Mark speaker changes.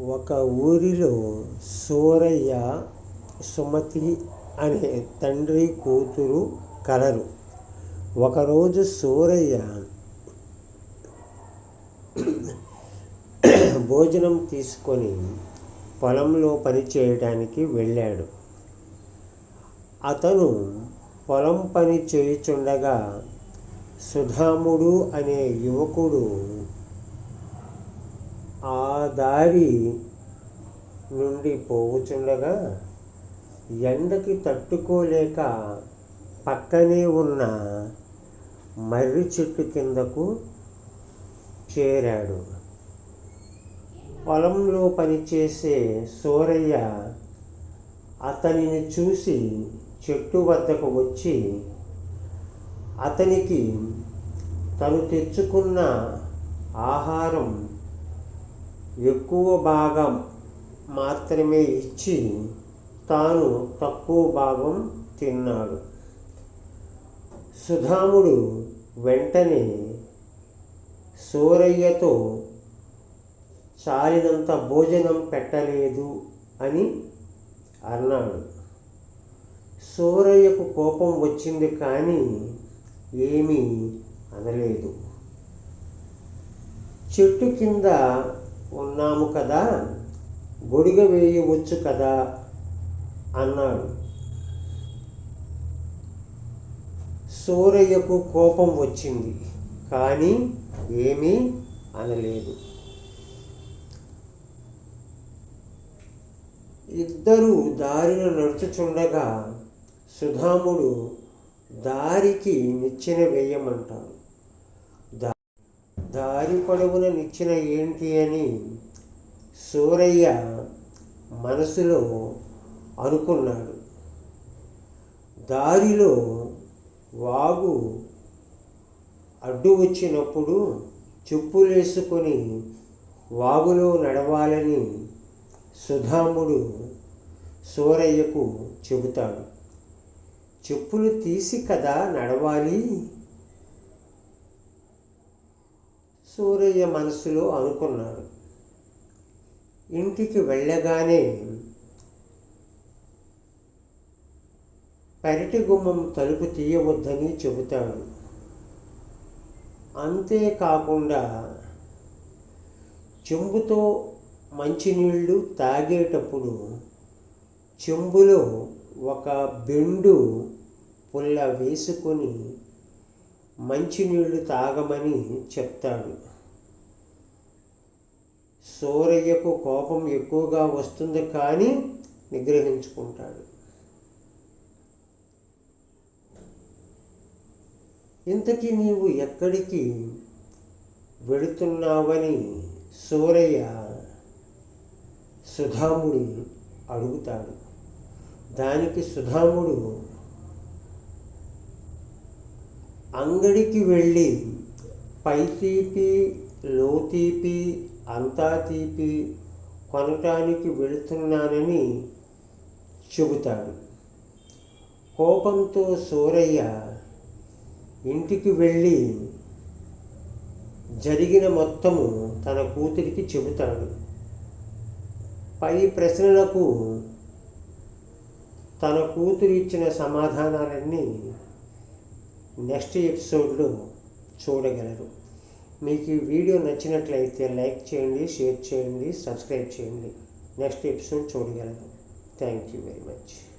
Speaker 1: ఒక ఊరిలో సూరయ్య సుమతి అనే తండ్రి కూతురు కలరు. ఒకరోజు సూరయ్య భోజనం తీసుకొని పొలంలో పని చేయడానికి వెళ్ళాడు. అతను పొలం పని చేయుచుండగా సుధాముడు అనే యువకుడు ఆ దారి నుండి పోవుచుండగా ఎండకి తట్టుకోలేక పక్కనే ఉన్న మర్రి చెట్టు కిందకు చేరాడు. పొలంలో పనిచేసే సూరయ్య అతనిని చూసి చెట్టు వద్దకు వచ్చి అతనికి తను తెచ్చుకున్న ఆహారం ఎక్కువ భాగం మాత్రమే ఇచ్చి తాను తక్కువ భాగం తిన్నాడు. సుధాముడు వెంటనే సూరయ్యతో చాలినంత భోజనం పెట్టలేదు అని అన్నాడు. సూరయ్యకు కోపం వచ్చింది కానీ ఏమీ అనలేదు. చెట్టు కింద ఉన్నాము కదా గొడిగ వేయవచ్చు కదా అన్నాడు. సూరయ్యకు కోపం వచ్చింది కానీ ఏమీ అనలేదు. ఇద్దరు దారిన నడుచుచుండగా సుధాముడు దారికి నిచ్చెన వేయమంటాడు. దారి పొడవున నిచ్చిన ఏంటి అని సూరయ్య మనసులో అనుకున్నాడు. దారిలో వాగు అడ్డు వచ్చినప్పుడు చెప్పులేసుకొని వాగులో నడవాలని సుధాముడు సూరయ్యకు చెబుతాడు. చెప్పులు తీసి కదా నడవాలి? సూరయ్య మనసులో అనుకున్నాడు. ఇంటికి వెళ్ళగానే పెరటి గుమ్మం తలుపు తీయవద్దని చెబుతాడు. అంతేకాకుండా చెంబుతో మంచినీళ్ళు తాగేటప్పుడు చెంబులో ఒక బెండు పుల్ల వేసుకొని మంచినీళ్ళు తాగమని చెప్తాడు. సూరయ్యకు కోపం ఎక్కువగా వస్తుంది కానీ నిగ్రహించుకుంటాడు. ఇంతకీ నీవు ఎక్కడికి వెళుతున్నావని సూరయ్య సుధాముడి అడుగుతాడు. దానికి సుధాముడు అంగడికి వెళ్ళి పై తీపి లో తీపి అంతా తీపి కొనటానికి వెళుతున్నానని చెబుతాడు. కోపంతో సూరయ్య ఇంటికి వెళ్ళి జరిగిన మొత్తము తన కూతురికి చెబుతాడు. పై ప్రశ్నలకు తన కూతురు ఇచ్చిన సమాధానాలన్నీ నెక్స్ట్ ఎపిసోడ్లో చూడగలరు. మీకు ఈ వీడియో నచ్చినట్లయితే లైక్ చేయండి షేర్ చేయండి సబ్స్క్రైబ్ చేయండి. నెక్స్ట్ ఎపిసోడ్ చూడగలరు. Thank you very much.